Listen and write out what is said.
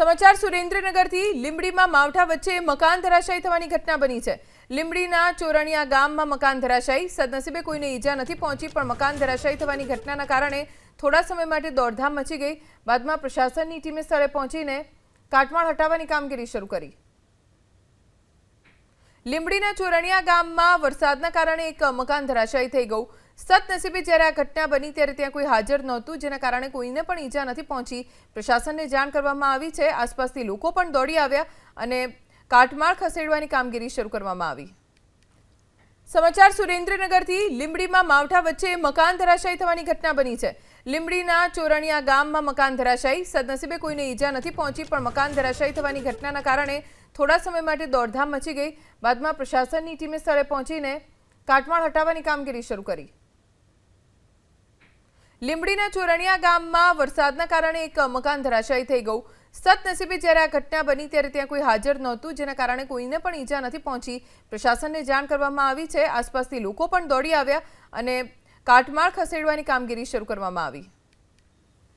સમાચાર સુરેન્દ્રનગરથી લીંબડીમાં માવઠા વચ્ચે મકાન ધરાશાયી થવાની ઘટના બની છે. લીંબડીના ચોરણિયા ગામમાં મકાન ધરાશાયી, સદનસીબે કોઈને ઈજા નથી પહોંચી, પણ મકાન ધરાશાયી થવાની ઘટનાના કારણે થોડા સમય માટે દોડધામ મચી ગઈ. બાદમાં પ્રશાસનની ટીમે સ્થળે પહોંચીને કાટમાળ હટાવવાની કામગીરી શરૂ કરી. લીંબડીના ચોરણિયા ગામમાં વરસાદના કારણે એક મકાન ધરાશાયી થઈ ગયું. સદનસીબે જ્યારે આ ઘટના બની ત્યારે ત્યાં કોઈ હાજર નહોતું, જેના કારણે કોઈને પણ ઈજા નથી પહોંચી. પ્રશાસનને જાણ કરવામાં આવી છે. આસપાસથી લોકો પણ દોડી આવ્યા અને કાટમાળ ખસેડવાની કામગીરી શરૂ કરવામાં આવી. સમાચાર સુરેન્દ્રનગરથી લીંબડીમાં માવઠા વચ્ચે મકાન ધરાશાયી થવાની ઘટના બની છે. લીંબડીના ચોરણિયા ગામમાં મકાન ધરાશાયી, સદનસીબે કોઈને ઈજા નથી પહોંચી, પણ મકાન ધરાશાયી થવાની ઘટનાના કારણે થોડા સમય માટે દોડધામ મચી ગઈ. બાદમાં પ્રશાસનની ટીમે સ્થળે પહોંચીને કાટમાળ હટાવવાની કામગીરી શરૂ કરી. લીંબડીના ચોરણિયા ગામમાં વરસાદના કારણે એક મકાન ધરાશાયી થઈ ગયું. સદનસીબે જ્યારે આ ઘટના બની ત્યારે ત્યાં કોઈ હાજર નહોતું, જેના કારણે કોઈને પણ ઈજા નથી પહોંચી. પ્રશાસનને જાણ કરવામાં આવી છે. આસપાસથી લોકો પણ દોડી આવ્યા અને કાટમાળ ખસેડવાની કામગીરી શરૂ કરવામાં આવી.